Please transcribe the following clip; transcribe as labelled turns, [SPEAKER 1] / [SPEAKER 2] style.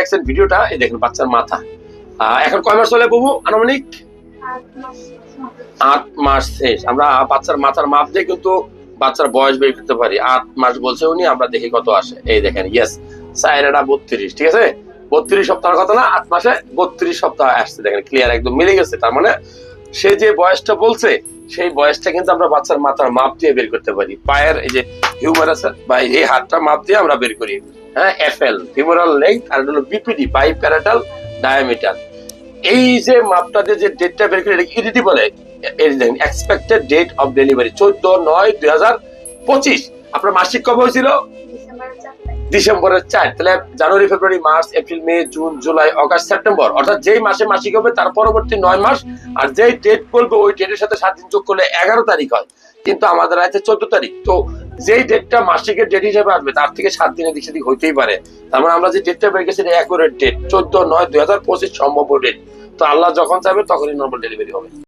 [SPEAKER 1] দেখছেন ভিডিওটা এই দেখেন, বাচ্চার মাথা। এখন কয় মাস আনুমানিক? আট মাস শেষ। আমরা বাচ্চার মাথার মাপ দিয়ে কিন্তু বাচ্চার বয়স বের করতে পারি। আট মাস বলছে উনি, আমরা দেখি কত আসে। এই দেখেন ইয়েস সাইরাটা বত্রিশ, ঠিক আছে? বত্রিশ সপ্তাহের কথা না, আট মাসে বত্রিশ সপ্তাহ আসছে। দেখেন ক্লিয়ার একদম মিলে গেছে। তার মানে সে যে বয়সটা বলছে সেই বয়সটা কিন্তু আমরা বাচ্চার মাথার মাপ দিয়ে বের করতে পারি। পায়ের এই যে হিউমারাস বা এই হাতটা মাপ দিয়ে আমরা বের করি। হ্যাঁ এফএল ফিমোরাল লেন্থ আর হলো বিপিডি বাই প্যারাটাল ডায়ামিটার এই যে মাপটা দিয়ে যে ডেটটা বের করি এটা ইডিটি বলে। এক্সপেক্টেড ডেট অফ ডেলিভারি চোদ্দ নয় দুই হাজার পঁচিশ। আপনার মাসিক কবে হয়েছিল? ডিসেম্বরের চার, তাহলে January, February, March, April, May, June, July, August, September, অর্থাৎ যেই মাসে মাসিক হবে, তার পরবর্তী নয় মাস, আর যেই ডেট বলবে, ওই ডেটের সাথে সাত দিন যোগ করলে এগারো তারিখ হয়। কিন্তু আমাদের আছে চোদ্দ তারিখ, তো যেই ডেটটা মাসিকের ডেট হিসেবে আসবে, তার থেকে সাত দিনের দিক সেদিক হইতেই পারে। তার মানে আমরা যে ডেটটা বের গেছি এটা অ্যাকুরেট ডেট চোদ্দ নয় দুই হাজার পঁচিশ সম্ভাব্য ডেট তো আল্লাহ যখন চাইবে, তখনই নর্মাল ডেলিভারি হবে।